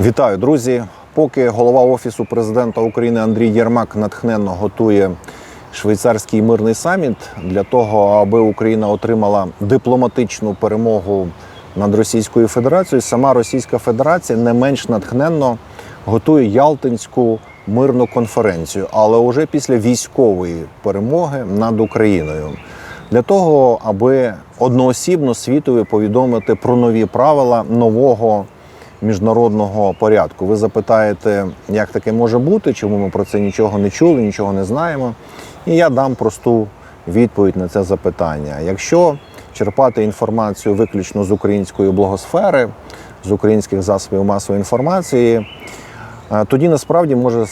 Вітаю, друзі! Поки голова офісу президента України Андрій Єрмак натхненно готує швейцарський мирний саміт для того, аби Україна отримала дипломатичну перемогу над Російською Федерацією, сама Російська Федерація не менш натхненно готує Ялтинську мирну конференцію, але вже після військової перемоги над Україною. Для того, аби одноосібно світові повідомити про нові правила нового міжнародного порядку. Ви запитаєте, як таке може бути, чому ми про це нічого не чули, нічого не знаємо. І я дам просту відповідь на це запитання. Якщо черпати інформацію виключно з української блогосфери, з українських засобів масової інформації, е, тоді насправді може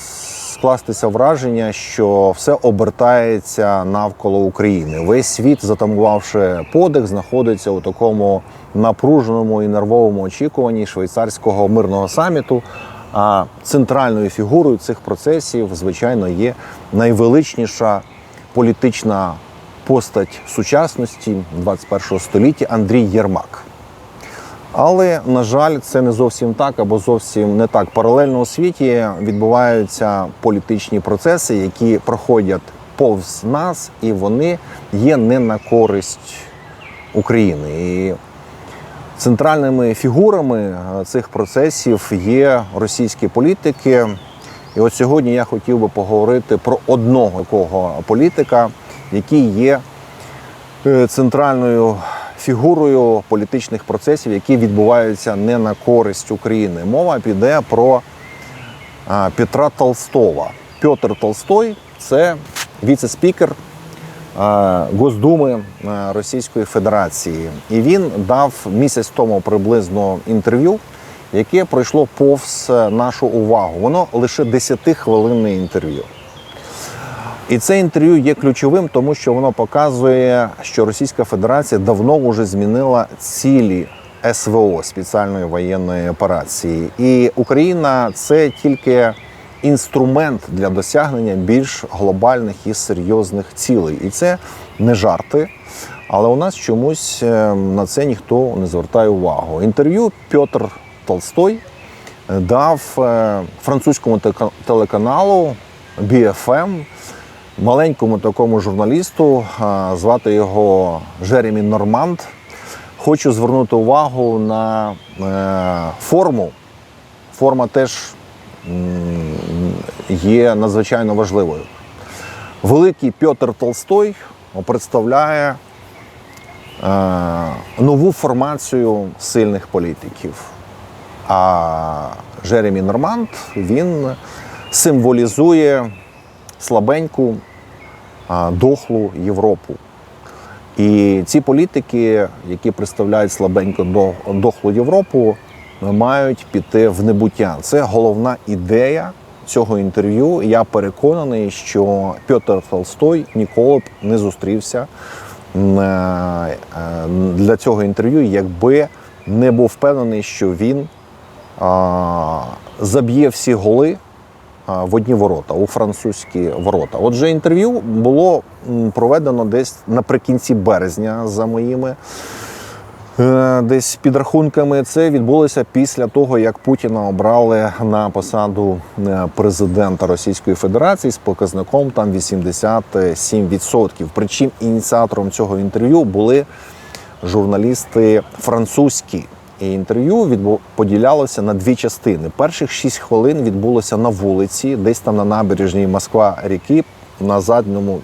скластися враження, що все обертається навколо України. Весь світ, затамувавши подих, знаходиться у такому напруженому і нервовому очікуванні швейцарського мирного саміту. А центральною фігурою цих процесів, звичайно, є найвеличніша політична постать сучасності 21 століття Андрій Єрмак. Але на жаль, це не зовсім так або зовсім не так. Паралельно у світі відбуваються політичні процеси, які проходять повз нас, і вони є не на користь України. І центральними фігурами е, цих процесів є російські політики. І от сьогодні я хотів би поговорити про одного такого політика, який є е, центральною фігурою політичних процесів, які відбуваються не на користь України. Мова піде про Петра Толстого. Петр Толстой це віце-спікер Госдуми Російської Федерації. І він дав місяць тому приблизно інтерв'ю, яке пройшло повз нашу увагу. Воно лише 10-хвилинне інтерв'ю. І це інтерв'ю є ключовим, тому що воно показує, що Російська Федерація давно вже змінила цілі СВО спеціальної воєнної операції. І Україна це тільки інструмент для досягнення більш глобальних і серйозних цілей. І це не жарти. Але у нас чомусь е, на це ніхто не звертає увагу. Інтерв'ю Петр Толстой дав е, французькому телеканалу BFM маленькому такому журналісту, звати його Жеремі Норманд. Хочу звернути увагу на е, форму. Форма теж є надзвичайно важливою. Великий Петр Толстой представляє е, нову формацію сильних політиків. А Жеремі Норманд він символізує слабеньку, дохлу Європу. І ці політики, які представляють слабенько дохлу Європу, мають піти в небуття. Це головна ідея цього інтерв'ю. Я переконаний, що Петр Толстой ніколи б не зустрівся е, е, для цього інтерв'ю, якби не був впевнений, що він заб'є всі голи в одні ворота, у французькі ворота. Отже, інтерв'ю було проведено десь наприкінці березня, за моїми е, десь підрахунками. Це відбулося після того, як Путіна обрали на посаду е, президента Російської Федерації з показником там 87%. Причому ініціатором цього інтерв'ю були журналісти французькі. Інтерв'ю відбу... поділялося на дві частини. Перших шість хвилин відбулося на вулиці, десь там на набережній Москва ріки, на задньому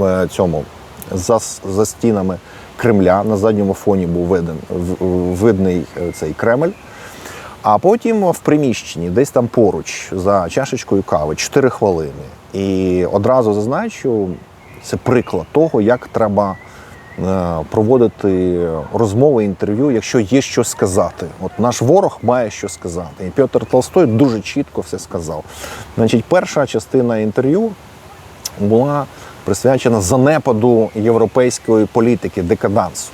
е, цьому за, за стінами Кремля. На задньому фоні був виден, видний е, цей Кремль. А потім в приміщенні, десь там поруч, за чашечкою кави, 4 хвилини. І одразу зазначу, це приклад того, як треба проводити розмови, інтерв'ю, якщо є що сказати. От наш ворог має що сказати. І Петр Толстой дуже чітко все сказав. Значить, перша частина інтерв'ю була присвячена занепаду європейської політики, декадансу.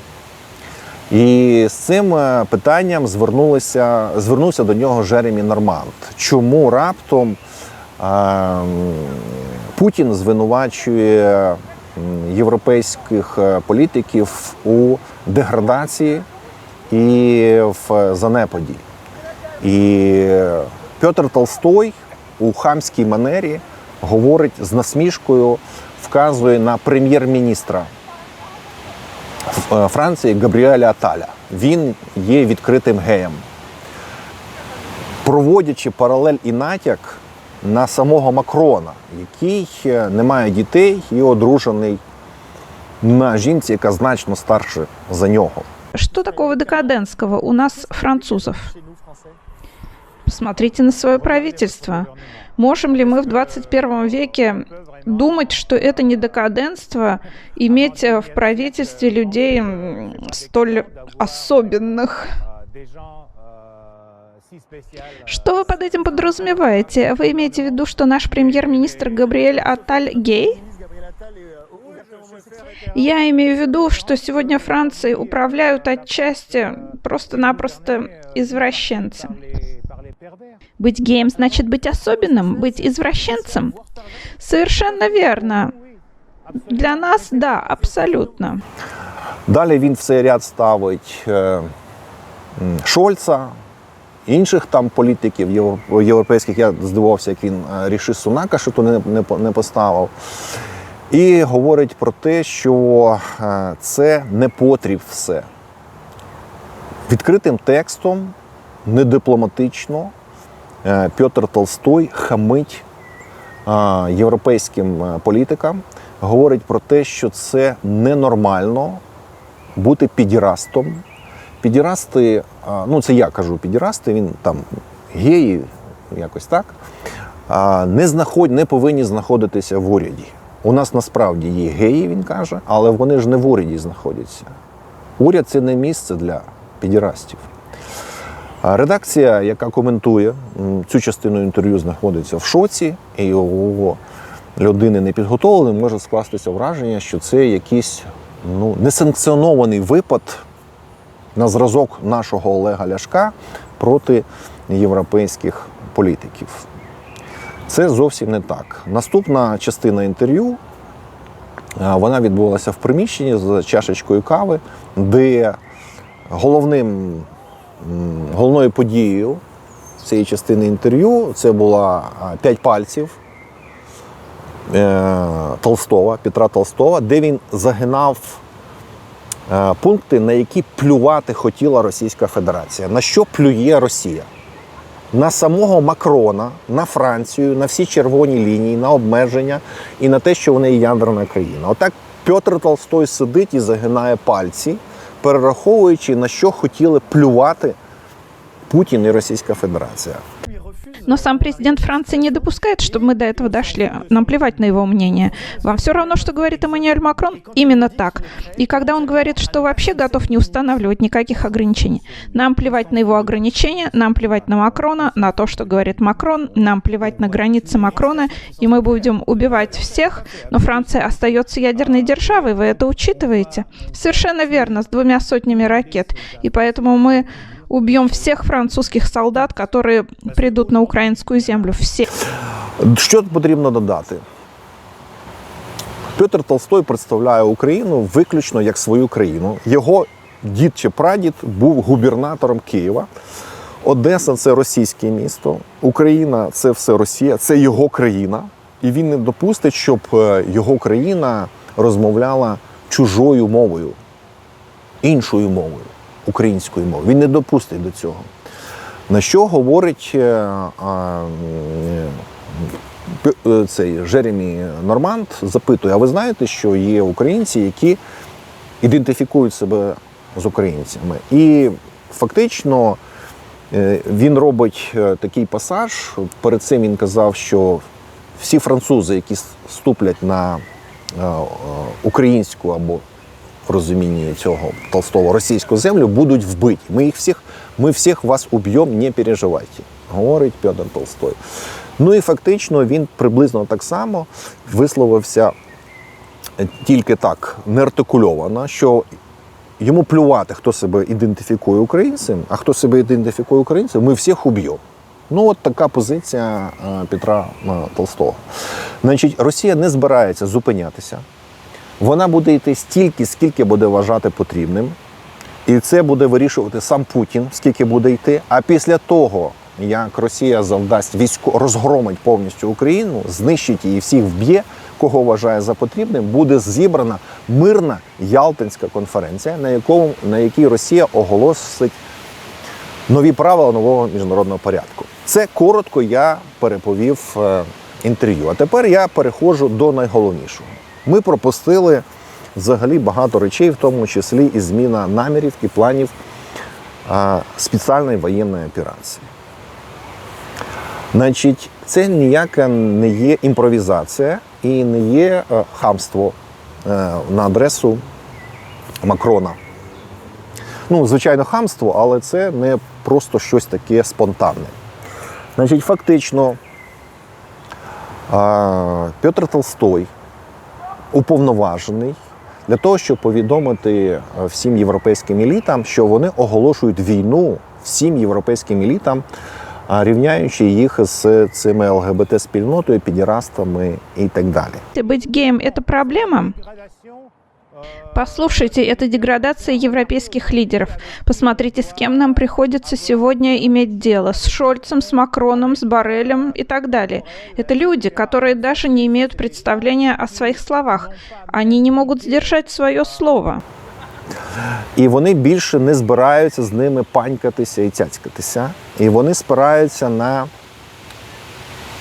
І з цим е, питанням звернулися, звернувся до нього Жеремі Норманд. Чому раптом е, Путін звинувачує європейських е, політиків у деградації і в занепаді? І Петр Толстой у хамській манері говорить з насмішкою, вказує на прем'єр-міністра е, Франції Габріеля Аталя. Він є відкритим геєм. Проводячи паралель і натяк на самого Макрона, який е, не має дітей і одружений на жінці, яка значно старше за нього. Что такого декадентского у нас, французов? Посмотрите на свое правительство. Можем ли мы в 21 веке думать, что это не декаденство, иметь э, в правительстве людей м, столь особенных? Что вы под этим подразумеваете? Вы имеете в виду, что наш премьер-министр Габриэль Аталь гей? Я имею в виду, что сегодня Францией управляют отчасти просто-напросто извращенцы. Быть геем значит быть особенным, быть извращенцем. Совершенно верно. Для нас, да, абсолютно. Далі він в цей ряд ставить м, Шольца, інших там політиків європейських. Я здивувався, як він е, Сунака, що то не, не, не поставив. І говорить про те, що е, це не потріб все. Відкритим текстом, недипломатично, е, Петр Толстой хамить європейським політикам, говорить про те, що це ненормально бути підірастом. Підірасти, ну це я кажу підірасти, він там геї, якось так, не, знаход, не повинні знаходитися в уряді. У нас насправді є геї, він каже, але вони ж не в уряді знаходяться. Уряд це не місце для підірастів. Редакція, яка коментує цю частину інтерв'ю, знаходиться в шоці, і у людини непідготовленої може скластися враження, що це якийсь ну, несанкціонований випад на зразок нашого Олега Ляшка проти європейських політиків. Це зовсім не так. Наступна частина інтерв'ю вона відбулася в приміщенні з чашечкою кави, де головним, головною подією цієї частини інтерв'ю це була п'ять пальців е, Толстого, Петра Толстого, де він загинав пункти, на які плювати хотіла Російська Федерація. На що плює Росія? На самого Макрона, на Францію, на всі червоні лінії, на обмеження і на те, що вони є ядерна країна. Отак Петр Толстой сидить і загинає пальці, перераховуючи, на що хотіли плювати Путін і Російська Федерація. Но сам президент Франции не допускает, чтобы мы до этого дошли. Нам плевать на его мнение. Вам все равно, что говорит Эммануэль Макрон? Именно так. И когда он говорит, что вообще готов не устанавливать никаких ограничений. Нам плевать на его ограничения, нам плевать на Макрона, на то, что говорит Макрон, нам плевать на границы Макрона, и мы будем убивать всех, но Франция остается ядерной державой, вы это учитываете? Совершенно верно, с двумя сотнями ракет. И поэтому мы убьем всех французских солдат, которые придут на украинскую землю. Все. Що потрібно додати? Петр Толстой представляє Україну виключно як свою країну. Його дід чи прадід був губернатором Києва. Одеса це російське місто, Україна це все Росія, це його країна. І він не допустить, щоб е, його країна розмовляла чужою мовою, іншою мовою, українською мовою. Він не допустить до цього. На що говорить е, е, е, цей Жеремі Норманд запитує: а ви знаєте, що є українці, які ідентифікують себе з українцями? І фактично він робить такий пасаж. Перед цим він казав, що всі французи, які ступлять на українську або в розумінні цього Толстого російську землю, будуть вбиті. Ми їх всіх, ми всіх вас уб'ємо, не переживайте, говорить Петр Толстой. Ну і фактично він приблизно так само висловився тільки так неартикульовано, що йому плювати, хто себе ідентифікує українцем, а хто себе ідентифікує українцем, ми всіх уб'ємо. Ну, от така позиція е, Петра е, Толстого. Значить, Росія не збирається зупинятися. Вона буде йти стільки, скільки буде вважати потрібним. І це буде вирішувати сам Путін, скільки буде йти. А після того, як Росія завдасть військо, розгромить повністю Україну, знищить її, всіх вб'є, кого вважає за потрібним, буде зібрана мирна Ялтинська конференція, на якому на якій Росія оголосить нові правила нового міжнародного порядку. Це коротко я переповів е, інтерв'ю. А тепер я переходжу до найголовнішого. Ми пропустили взагалі багато речей, в тому числі і зміна намірів і планів спеціальної воєнної операції. Значить, це ніяка не є імпровізація і не є е, хамство е, на адресу Макрона. Ну, звичайно, хамство, але це не просто щось таке спонтанне. Значить, фактично, Петр Толстой уповноважений для того, щоб повідомити е, всім європейським елітам, що вони оголошують війну всім європейським елітам, рівняючи їх з цими ЛГБТ-спільнотою, підірастами і так далі. Быть геєм – це проблема? Послушайте, это деградация европейских лидеров. Посмотрите, с кем нам приходится сегодня иметь дело. С Шольцем, с Макроном, с Барелем и так далее. Это люди, которые даже не имеют представления о своих словах. Они не могут сдержать свое слово. І вони більше не збираються з ними панькатися і цяцькатися. І вони спираються на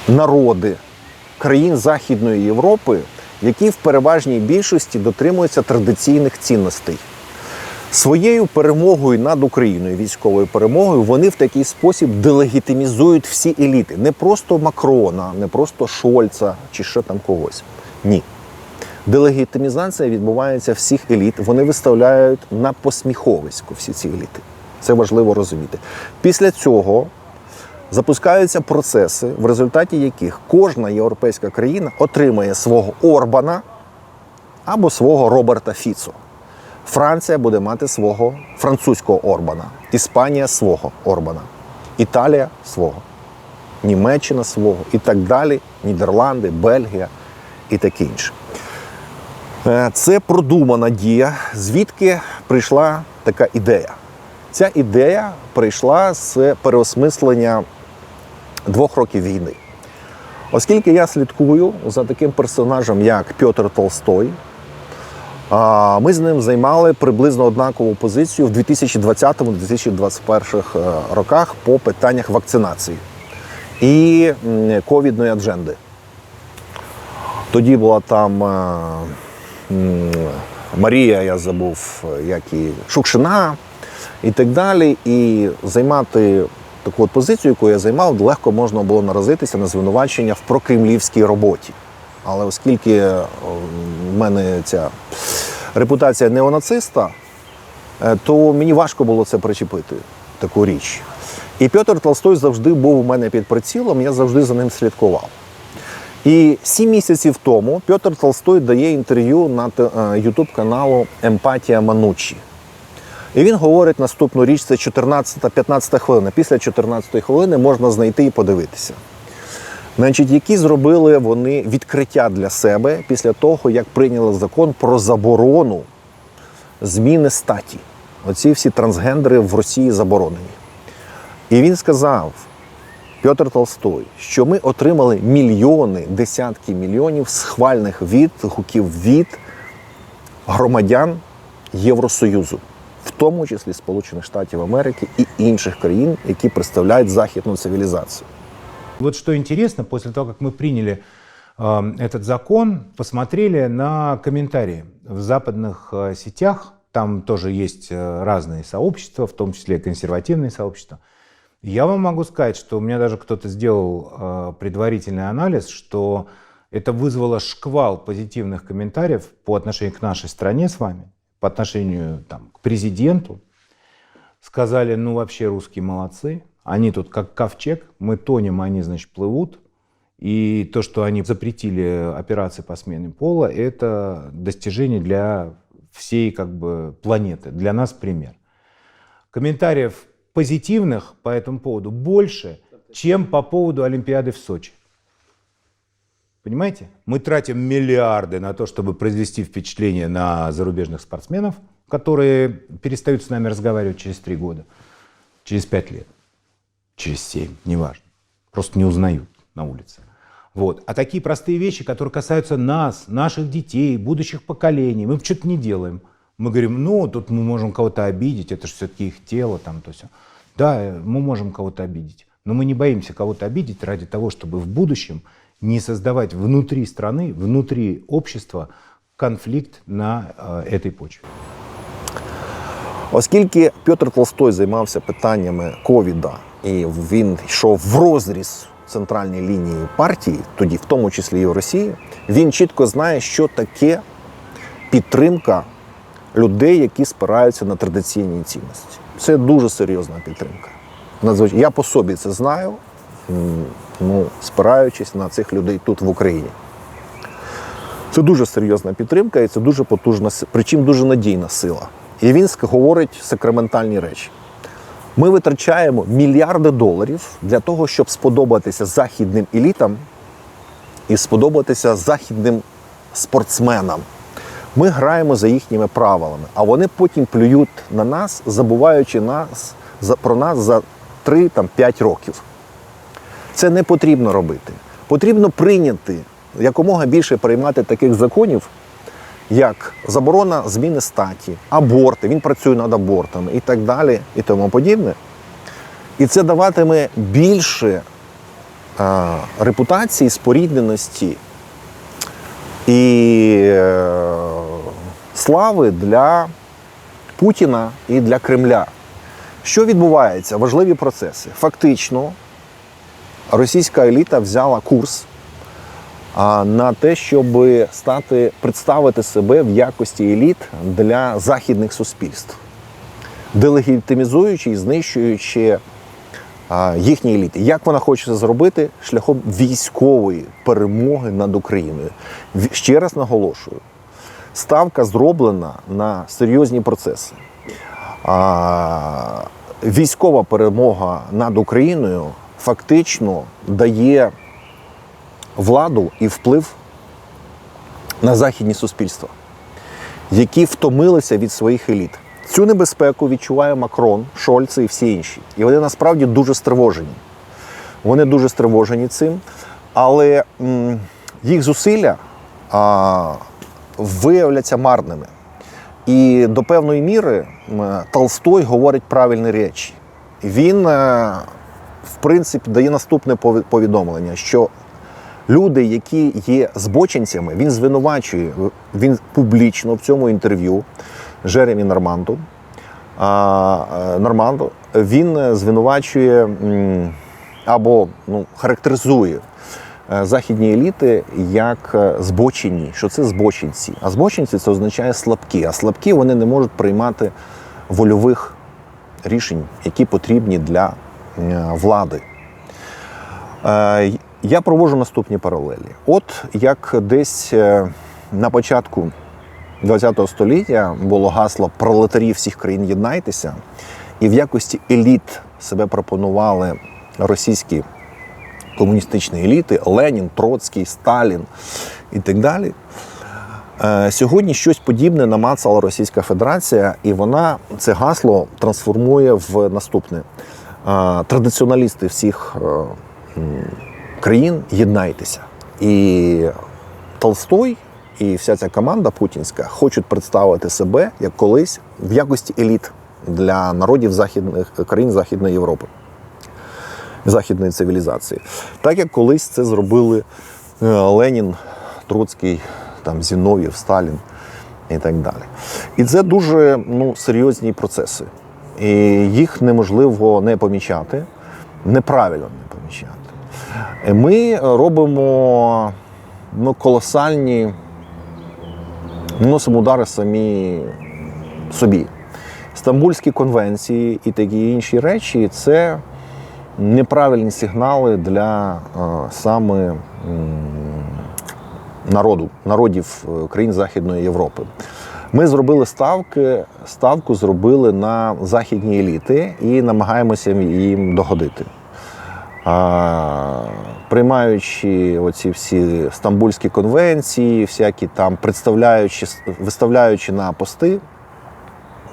народи країн Західної Європи, які в переважній більшості дотримуються традиційних цінностей. Своєю перемогою над Україною, військовою перемогою, вони в такий спосіб делегітимізують всі еліти. Не просто Макрона, не просто Шольца чи ще там когось. Ні. Делегітимізація відбувається всіх еліт. Вони виставляють на посміховисько всі ці еліти. Це важливо розуміти. Після цього запускаються процеси, в результаті яких кожна європейська країна отримає свого Орбана або свого Роберта Фіцо. Франція буде мати свого французького Орбана, Іспанія свого Орбана, Італія свого, Німеччина свого і так далі, Нідерланди, Бельгія і таке інше. Е, Це продумана дія, звідки прийшла така ідея. Ця ідея прийшла з переосмислення двох років війни. Оскільки я слідкую за таким персонажем, як Петр Толстой, ми з ним займали приблизно однакову позицію в 2020-2021 е, роках по питаннях вакцинації і ковідної адженди. Тоді була там е, Марія, я забув, е, як і Шукшина і так далі. І займати таку от позицію, яку я займав, легко можна було наразитися на звинувачення в прокремлівській роботі. Але оскільки е, в мене ця репутація неонациста, е, то мені важко було це причепити, таку річ. І Петр Толстой завжди був у мене під прицілом, я завжди за ним слідкував. І сім місяців тому Петр Толстой дає інтерв'ю на Ютуб каналу Емпатія Манучі. І він говорить наступну річ: це 14-15 хвилина. Після 14 хвилини можна знайти і подивитися. Значить, які зробили вони відкриття для себе після того, як прийняли закон про заборону зміни статі. Оці всі трансгендери в Росії заборонені. І він сказав, Петр Толстой, що ми отримали мільйони, десятки мільйонів схвальних відгуків від громадян Євросоюзу, в тому числі Сполучених Штатів Америки і інших країн, які представляють західну цивілізацію. Вот что интересно, после того, как мы приняли э, этот закон, посмотрели на комментарии в западных э, сетях. Там тоже есть э, разные сообщества, в том числе консервативные сообщества. Я вам могу сказать, что у меня даже кто-то сделал э, предварительный анализ, что это вызвало шквал позитивных комментариев по отношению к нашей стране с вами, по отношению там, к президенту. Сказали, ну вообще русские молодцы, они тут как ковчег, мы тонем, они, значит, плывут. И то, что они запретили операции по смене пола, это достижение для всей как бы, планеты, для нас пример. Комментариев позитивных по этому поводу больше, чем по поводу Олимпиады в Сочи. Понимаете? Мы тратим миллиарды на то, чтобы произвести впечатление на зарубежных спортсменов, которые перестают с нами разговаривать через три года, через пять лет, через семь, неважно. Просто не узнают на улице. Вот. А такие простые вещи, которые касаются нас, наших детей, будущих поколений, мы что-то не делаем. Мы говорим, ну, тут мы можем кого-то обидеть, это же все-таки их тело, там, то все. Да, мы можем кого-то обидеть, но мы не боимся кого-то обидеть ради того, чтобы в будущем не создавать внутри страны, внутри общества конфликт на э, этой почве. Оскільки Петр Толстой займався питаннями ковіда, і він йшов в розріз центральній лінії партії, тоді, в тому числі і в Росії, він чітко знає, що таке підтримка людей, які спираються на традиційні цінності. Це дуже серйозна підтримка. Надзвич- Я по собі це знаю, м, ну, спираючись на цих людей тут в Україні. Це дуже серйозна підтримка і це дуже потужна, причому дуже надійна сила. І він говорить сакраментальні речі. Ми витрачаємо мільярди доларів для того, щоб сподобатися західним елітам і сподобатися західним спортсменам. Ми граємо за їхніми правилами, а вони потім плюють на нас, забуваючи нас про нас за 3-5 років. Це не потрібно робити. Потрібно прийняти якомога більше приймати таких законів, як заборона зміни статі, аборти, він працює над абортами і так далі, і тому подібне. І це даватиме більше е, репутації, спорідненості і е, слави для Путіна і для Кремля. Що відбувається? Важливі процеси. Фактично, російська еліта взяла курс на те, щоб стати представити себе в якості еліт для західних суспільств, делегітимізуючи і знищуючи їхні еліти. Як вона хоче це зробити? Шляхом військової перемоги над Україною. Ще раз наголошую: ставка зроблена на серйозні процеси. Військова перемога над Україною фактично дає владу і вплив на західні суспільства, які втомилися від своїх еліт. Цю небезпеку відчуває Макрон, Шольц і всі інші. І вони насправді дуже стривожені. Вони дуже стривожені цим, але їх зусилля а, виявляться марними. І до певної міри Толстой говорить правильні речі. Він, е, в принципі, дає наступне пові- повідомлення, що люди, які є збочинцями, він звинувачує, він публічно в цьому інтерв'ю Жеремі Норманду, а, е, Норманду він звинувачує або ну, характеризує е, західні еліти як е, збочені, що це збочинці. А збочинці це означає слабкі. А слабкі вони не можуть приймати вольових рішень, які потрібні для влади. Е, Я проводжу наступні паралелі. От як десь е, на початку ХХ століття було гасло пролетарів всіх країн єднайтеся, і в якості еліт себе пропонували російські комуністичні еліти Ленін, Троцький, Сталін і так далі. Е, Сьогодні щось подібне намацала Російська Федерація, і вона це гасло трансформує в наступне: Е, традиціоналісти всіх е, країн єднайтеся. І Толстой і вся ця команда путінська хочуть представити себе як колись в якості еліт для народів західних країн Західної Європи, західної цивілізації. Так як колись це зробили е, Ленін, Троцький, там, Зінов'єв, Сталін і так далі. І це дуже ну, серйозні процеси. І їх неможливо не помічати, неправильно не помічати. Е, Ми робимо ну, колосальні, наносимо удари самі собі. Стамбульські конвенції і такі інші речі це неправильні сигнали для е, саме народу, народів е, країн Західної Європи. Ми зробили ставки, ставку зробили на західні еліти і намагаємося їм догодити. А, приймаючи оці всі стамбульські конвенції, всякі там представляючи, виставляючи на пости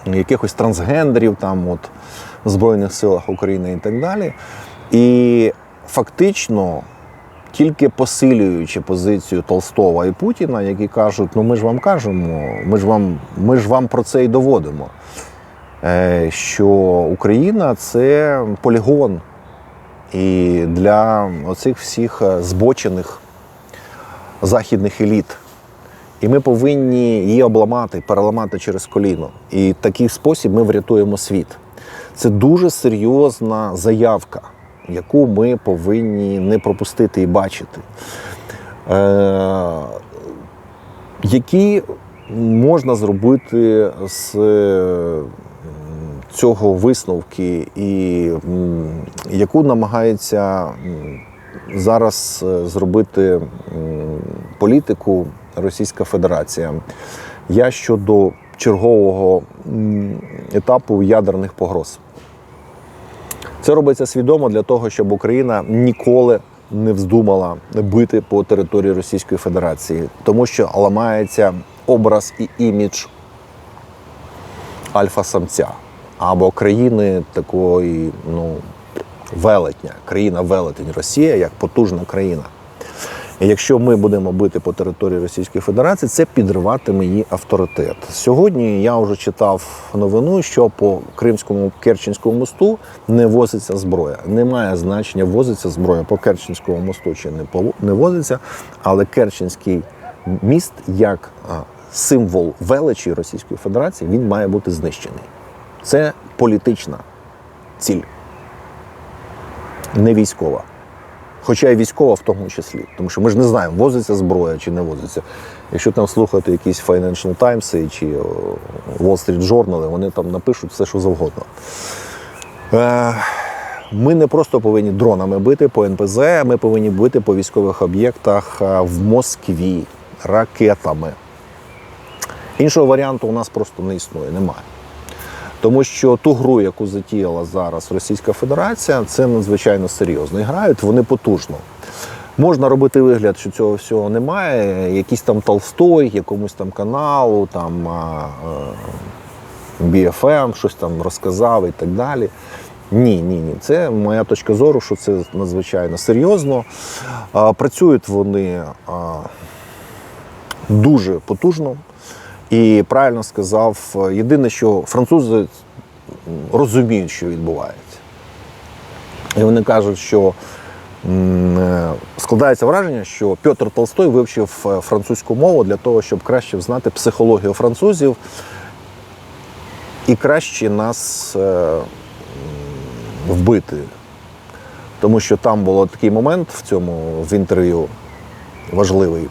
якихось трансгендерів там от, в Збройних силах України і так далі. І фактично, тільки посилюючи позицію Толстого і Путіна, які кажуть, ну ми ж вам кажемо, ми ж вам, ми ж вам про це і доводимо, е, що Україна це полігон. І для оцих всіх е, збочених західних еліт. І ми повинні її обламати, переламати через коліно. І в такий спосіб ми врятуємо світ. Це дуже серйозна заявка, яку ми повинні не пропустити і бачити. Е, які можна зробити з е, цього висновки, і яку намагається зараз е, зробити політику Російська Федерація. Я щодо чергового етапу ядерних погроз. Це робиться свідомо для того, щоб Україна ніколи не вздумала бити по території Російської Федерації, тому що ламається образ і імідж альфа-самця або країни такої, ну, велетня, країна велетень Росія як потужна країна. Якщо ми будемо бити по території Російської Федерації, це підриватиме її авторитет. Сьогодні я вже читав новину, що по Кримському Керченському мосту не возиться зброя. Немає значення, возиться зброя по Керченському мосту чи не возиться, але Керченський міст як символ величі Російської Федерації він має бути знищений. Це політична ціль, не військова. Хоча і військова в тому числі, тому що ми ж не знаємо, возиться зброя чи не возиться. Якщо там слухати якісь Financial Times чи Wall Street Journal, вони там напишуть все, що завгодно. Е, Ми не просто повинні дронами бити по НПЗ, ми повинні бити по військових об'єктах е, в Москві ракетами. Іншого варіанту у нас просто не існує, немає. Тому що ту гру, яку затіяла зараз Російська Федерація, це надзвичайно серйозно. І грають вони потужно. Можна робити вигляд, що цього всього немає. Якийсь там Толстой, якомусь там каналу, там BFM, щось там розказав і так далі. Ні, ні, ні. Це моя точка зору, що це надзвичайно серйозно. Працюють вони дуже потужно. І правильно сказав, єдине, що французи розуміють, що відбувається. І вони кажуть, що е, складається враження, що Петр Толстой вивчив е, французьку мову для того, щоб краще знати психологію французів і краще нас е, вбити. Тому що там був такий момент в цьому в інтерв'ю важливий.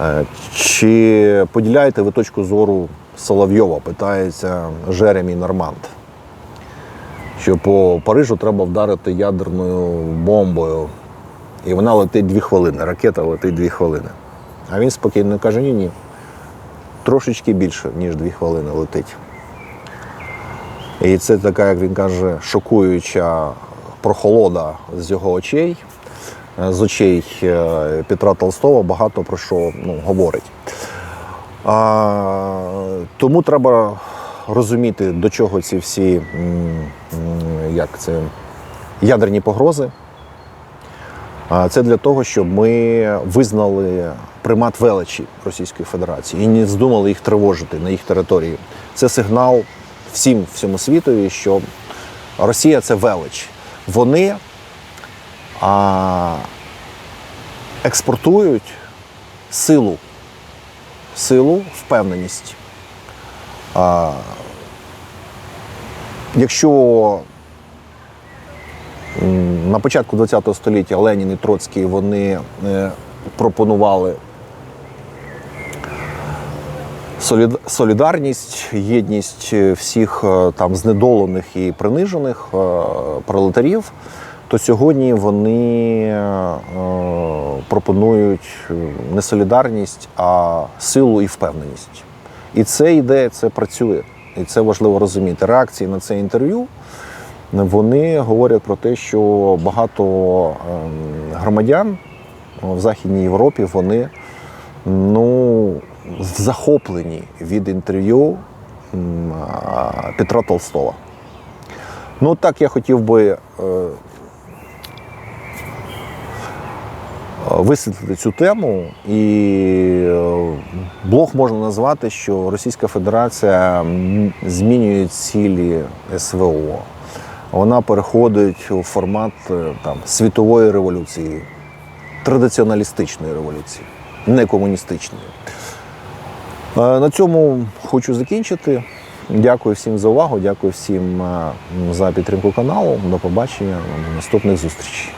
Е, Чи поділяєте ви точку зору Соловйова? Питається Жеремі Норманд. Що по Парижу треба вдарити ядерною бомбою, і вона летить дві хвилини. Ракета летить дві хвилини. А він спокійно каже: ні, ні. Трошечки більше, ніж дві хвилини летить. І це така, як він каже, шокуюча прохолода з його очей з очей е, Петра Толстого багато про що ну, говорить. А, тому треба розуміти, до чого ці всі як це, ядерні погрози. А, Це для того, щоб ми визнали примат величі Російської Федерації і не здумали їх тривожити на їх території. Це сигнал всім всьому світові, що Росія це велич. Вони а, експортують силу, силу, впевненість. А, якщо на початку ХХ століття Ленін і Троцький вони е, пропонували солідарність, єдність всіх е, там знедолених і принижених е, пролетарів, то сьогодні вони е, пропонують е, не солідарність, а силу і впевненість. І це йде, це працює. І це важливо розуміти. Реакції на це інтерв'ю вони говорять про те, що багато ем, громадян в Західній Європі вони ну, захоплені від інтерв'ю Петра Толстого. Ну, так я хотів би е, висвітлити цю тему, і е, блог можна назвати, що Російська Федерація змінює цілі СВО. Вона переходить у формат е, там, світової революції, традиціоналістичної революції, не комуністичної. Е, На цьому хочу закінчити. Дякую всім за увагу, дякую всім за підтримку каналу. До побачення, до наступних зустрічей.